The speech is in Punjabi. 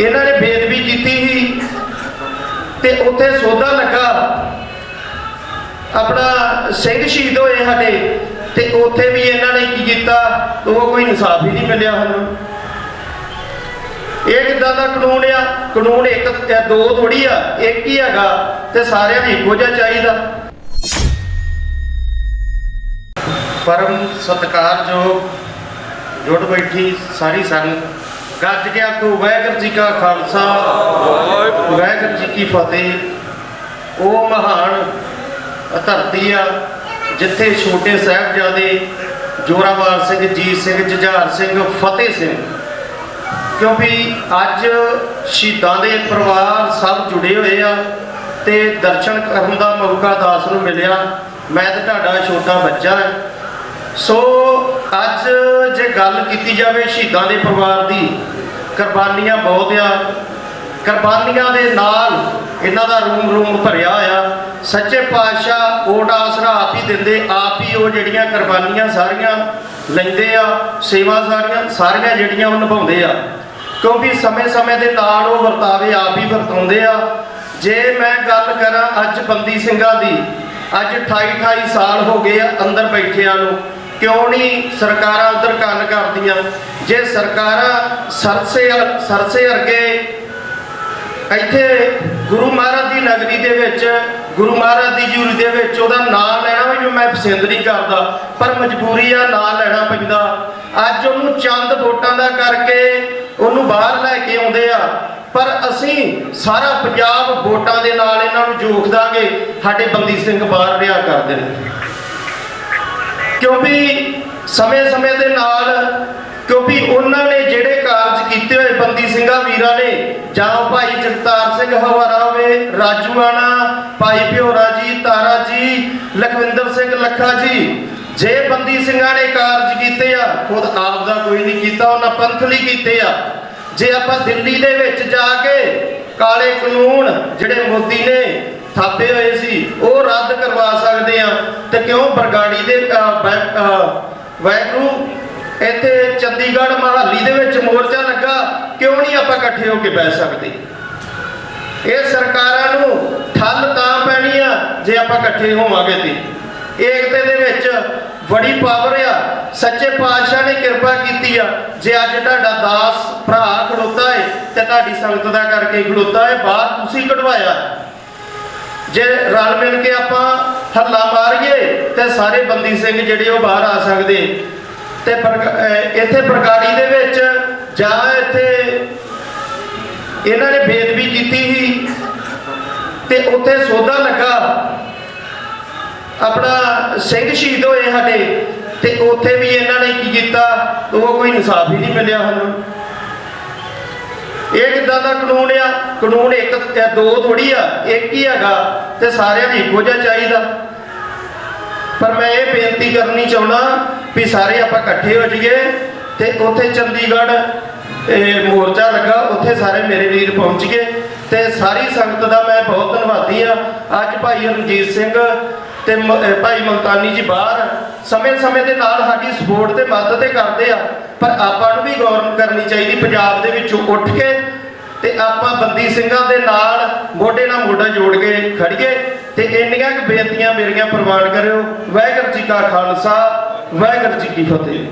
ਇਹਨਾਂ ਨੇ ਬੇਦਬੀ ਕੀਤੀ ਸੀ ਤੇ ਉੱਥੇ ਸੌਦਾ ਲੱਗਾ। ਆਪਣਾ ਸਿੰਘ ਸ਼ਹੀਦ ਹੋਏ ਸਾਡੇ ਤੇ ਉੱਥੇ ਵੀ ਇਹਨਾਂ ਨੇ ਕੀ ਕੀਤਾ? ਉਹ ਕੋਈ ਇਨਸਾਫ ਹੀ ਨਹੀਂ ਮਿਲਿਆ ਸਾਨੂੰ। ਇਹ ਕਿੱਦਾਂ ਦਾ ਕਾਨੂੰਨ ਆ? ਕਾਨੂੰਨ ਇੱਕ ਦੋ ਥੋੜੀ ਆ, ਇੱਕ ਹੀ ਹੈਗਾ ਤੇ ਸਾਰਿਆਂ ਨੂੰ ਇੱਕੋ ਜਿਹਾ ਚਾਹੀਦਾ। ਪਰਮ ਸਤਿਕਾਰਯੋਗ ਜੁੜ ਬੈਠੀ ਸਾਰੀ ਸੰਗਤ। ਗੱਜ ਕੇ ਆਖੋ ਵਾਹਿਗੁਰੂ ਜੀ ਕਾ ਖਾਲਸਾ। ਵਾਹਿਗੁਰੂ ਜੀ ਕੀ ਫਤਿਹ। ਉਹ ਮਹਾਨ ਧਰਤੀ ਆ ਜਿੱਥੇ ਛੋਟੇ ਸਾਹਿਬਜ਼ਾਦੇ ਜੋਰਾਵਰ ਸਿੰਘ ਜੀਤ ਸਿੰਘ ਜੁਝਾਰ ਸਿੰਘ ਫਤਿਹ ਸਿੰਘ। ਕਿਉਂਕਿ ਅੱਜ ਸ਼ਹੀਦਾਂ ਦੇ ਪਰਿਵਾਰ ਸਭ ਜੁੜੇ ਹੋਏ ਆ ਤੇ ਦਰਸ਼ਨ ਕਰਨ ਦਾ ਮੌਕਾ ਦਾਸ ਨੂੰ ਮਿਲਿਆ। ਮੈਂ ਤੇ ਤੁਹਾਡਾ ਛੋਟਾ ਬੱਚਾ। ਸੋ ਅੱਜ ਜੇ ਗੱਲ ਕੀਤੀ ਜਾਵੇ ਸ਼ਹੀਦਾਂ ਦੇ ਪਰਿਵਾਰ ਦੀ, ਕੁਰਬਾਨੀਆਂ ਬਹੁਤ ਆ। ਕੁਰਬਾਨੀਆਂ ਦੇ ਨਾਲ ਇਹਨਾਂ ਦਾ ਰੂਮ ਰੂਮ ਭਰਿਆ ਆ। ਸੱਚੇ ਪਾਤਸ਼ਾਹ ਓਟ ਆਸਰਾ ਆਪ ਹੀ ਦਿੰਦੇ, ਆਪ ਹੀ ਉਹ ਜਿਹੜੀਆਂ ਕੁਰਬਾਨੀਆਂ ਸਾਰੀਆਂ ਲੈਂਦੇ ਆ, ਸੇਵਾ ਸਾਰੀਆਂ ਸਾਰੀਆਂ ਜਿਹੜੀਆਂ ਉਹ ਨਿਭਾਉਂਦੇ ਆ। ਕਿਉਂਕਿ ਸਮੇਂ-ਸਮੇਂ ਦੇ ਨਾਲ ਉਹ ਵਰਤਾਵੇ ਆਪ ਹੀ ਵਰਤਾਉਂਦੇ ਆ। ਜੇ ਮੈਂ ਗੱਲ ਕਰਾਂ ਅੱਜ ਬੰਦੀ ਸਿੰਘਾਂ ਦੀ, ਅੱਜ 28 28 ਸਾਲ ਹੋ ਗਏ ਆ ਅੰਦਰ ਬੈਠਿਆਂ ਨੂੰ। ਕਿਉਂ ਨਹੀਂ ਸਰਕਾਰਾਂ ਉਧਰ ਕੰਨ ਕਰਦੀਆਂ? ਜੇ ਸਰਕਾਰਾਂ ਸਰਸੇ ਸਰਸੇ ਅਰਗੇ ਇੱਥੇ ਗੁਰੂ ਮਹਾਰਾਜ ਦੀ ਨਗਰੀ ਦੇ ਵਿੱਚ, ਗੁਰੂ ਮਹਾਰਾਜ ਦੀ ਜੂਰੀ ਦੇ ਵਿੱਚ ਉਹਦਾ ਨਾਮ ਲੈਣਾ ਵੀ ਮੈਂ ਪਸੰਦ ਨਹੀਂ ਕਰਦਾ, ਪਰ ਮਜਬੂਰੀ ਆ ਨਾਂ ਲੈਣਾ ਪੈਂਦਾ। ਅੱਜ ਉਹਨੂੰ ਚੰਦ ਵੋਟਾਂ ਦਾ ਕਰਕੇ ਉਹਨੂੰ ਬਾਹਰ ਲੈ ਕੇ ਆਉਂਦੇ ਆ। ਪਰ ਅਸੀਂ ਸਾਰਾ ਪੰਜਾਬ ਵੋਟਾਂ ਦੇ ਨਾਲ ਇਹਨਾਂ ਨੂੰ ਜੋਖ ਦਾਂਗੇ ਸਾਡੇ ਬੰਦੀ ਸਿੰਘ ਬਾਹਰ ਰਿਹਾ ਕਰਦੇ ਨੇ। ਕਿਉਂਕਿ ਸਮੇਂ-ਸਮੇਂ ਦੇ ਨਾਲ ਕਿਉਂਕਿ ਉਹਨਾਂ ਨੇ ਜਿਹੜੇ ਕਾਰਜ ਕੀਤੇ ਹੋਏ ਬੰਦੀ ਸਿੰਘਾਂ ਵੀਰਾਂ ਨੇ, ਜਾਂ ਉਹ ਭਾਈ ਜਗਤਾਰ ਸਿੰਘ ਹਵਾਰਾ ਹੋਵੇ ਰਾਜੂਆਣਾ ਭਾਈ ਭਿਓਰਾ ਜੀ, ਤਾਰਾ ਜੀ, ਲਖਵਿੰਦਰ ਸਿੰਘ ਲੱਖਾ ਜੀ, ਜੇ ਬੰਦੀ ਸਿੰਘਾਂ ਨੇ ਕਾਰਜ ਕੀਤੇ ਆ, ਖੁਦ ਆਪ ਦਾ ਕੋਈ ਨਹੀਂ ਕੀਤਾ, ਉਹਨਾਂ ਪੰਥਲੀ ਕੀਤੇ ਆ। ਜੇ ਆਪਾਂ ਦਿੱਲੀ ਦੇ ਵਿੱਚ ਜਾ ਕੇ ਕਾਲੇ ਕਾਨੂੰਨ ਜਿਹੜੇ ਮੋਦੀ ਨੇ ਥਾਪੇ ਹੋਏ ਸੀ ਉਹ ਰੱਦ ਕਰਵਾ ਸਕਦੇ ਆ ਤੇ ਕਿਉਂ ਬਰਗਾੜੀ ਦੇ ਅਹ, ਵਾਹਿਗੁਰੂ ਇੱਥੇ ਚੰਡੀਗੜ੍ਹ ਮਹਾਲੀ ਦੇ ਵਿੱਚ ਮੋਰਚਾ ਲੱਗਾ ਕਿਉਂ ਨਹੀਂ ਆਪਾਂ ਇਕੱਠੇ ਹੋ ਕੇ ਬਹਿ ਸਕਦੇ? ਇਹ ਸਰਕਾਰਾਂ ਨੂੰ ਠੱਲ ਤਾਂ ਪੈਣੀ ਆ ਜੇ ਆਪਾਂ ਇਕੱਠੇ ਹੋਵਾਂਗੇ ਤੇ। ਏਕਤੇ ਦੇ ਵਿੱਚ ਬੜੀ ਪਾਵਰ ਆ। ਸੱਚੇ ਪਾਤਸ਼ਾਹ ਨੇ ਕਿਰਪਾ ਕੀਤੀ ਆ। ਜੇ ਅੱਜ ਤੁਹਾਡਾ ਦਾਸ ਭਰਾ ਖੜੋਤਾ ਹੈ ਤੇ ਤੁਹਾਡੀ ਸੰਗਤ ਦਾ ਕਰਕੇ ਖੜੋਤਾ ਹੈ ਬਾਹਰ ਤੁਸੀਂ ਕਢਵਾਇਆ। ਜੇ ਰਲ ਮਿਲ ਕੇ ਆਪਾਂ ਹੱਲਾ ਮਾਰੀਏ ਤੇ ਸਾਰੇ ਬੰਦੀ ਸਿੰਘ ਜਿਹੜੇ ਉਹ ਬਾਹਰ ਆ ਸਕਦੇ। ਤੇ ਇੱਥੇ ਬਰਗਾੜੀ ਦੇ ਵਿੱਚ ਜਾਂ ਇੱਥੇ ਇਹਨਾਂ ਨੇ ਬੇਦਬੀ ਕੀਤੀ ਸੀ ਤੇ ਉੱਥੇ ਸੌਦਾ ਲੱਗਾ। ਆਪਣਾ ਸਿੰਘ ਸ਼ਹੀਦ ਹੋਏ ਸਾਡੇ ਤੇ ਉੱਥੇ ਵੀ ਇਹਨਾਂ ਨੇ ਕੀ ਕੀਤਾ? ਉਹ ਕੋਈ ਇਨਸਾਫ ਹੀ ਨਹੀਂ ਮਿਲਿਆ ਸਾਨੂੰ। ਇਹ ਕਿੱਦਾਂ ਦਾ ਕਾਨੂੰਨ ਆ, ਕਾਨੂੰਨ ਇੱਕ ਦੋ ਥੋੜੀ ਆ, ਇੱਕ ਹੀ ਹੈਗਾ ਤੇ ਸਾਰਿਆਂ ਨੂੰ ਇੱਕੋ ਜਿਹਾ ਚਾਹੀਦਾ। ਪਰ ਮੈਂ ਇਹ ਬੇਨਤੀ ਕਰਨੀ ਚਾਹੁੰਦਾ ਵੀ ਸਾਰੇ ਆਪਾਂ ਇਕੱਠੇ ਹੋ ਜਾਈਏ ਤੇ ਉੱਥੇ ਚੰਡੀਗੜ੍ਹ, ਇਹ ਮੋਰਚਾ ਲੱਗਾ, ਉੱਥੇ ਸਾਰੇ ਮੇਰੇ ਵੀਰ ਪਹੁੰਚ ਗਏ ਤੇ ਸਾਰੀ ਸੰਗਤ ਦਾ ਮੈਂ ਬਹੁਤ ਧੰਨਵਾਦੀ ਆ ਅੱਜ ਭਾਈ ਰਣਜੀਤ ਸਿੰਘ ਤੇ ਭਾਈ ਮਲਤਾਨੀ ਜੀ ਬਾਹਰ ਸਮੇਂ-ਸਮੇਂ ਦੇ ਨਾਲ ਸਾਡੀ ਸਪੋਰਟ ਤੇ ਮਦਦ ਤੇ ਕਰਦੇ ਆ, ਪਰ ਆਪਾਂ ਨੂੰ ਵੀ ਗੌਰ ਕਰਨੀ ਚਾਹੀਦੀ ਪੰਜਾਬ ਦੇ ਵਿੱਚੋਂ ਉੱਠ ਕੇ ਤੇ ਆਪਾਂ ਬੰਦੀ ਸਿੰਘਾਂ ਦੇ ਨਾਲ ਮੋਢੇ ਨਾਲ ਮੋਢਾ ਜੋੜ ਕੇ ਖੜੀਏ ਤੇ ਇੰਨੀਆਂ ਕੁ ਬੇਨਤੀਆਂ ਮੇਰੀਆਂ ਪ੍ਰਵਾਨ ਕਰਿਓ। ਵਾਹਿਗੁਰੂ ਜੀ ਕਾ ਖਾਲਸਾ, ਵਾਹਿਗੁਰੂ ਜੀ ਕੀ ਫਤਿਹ।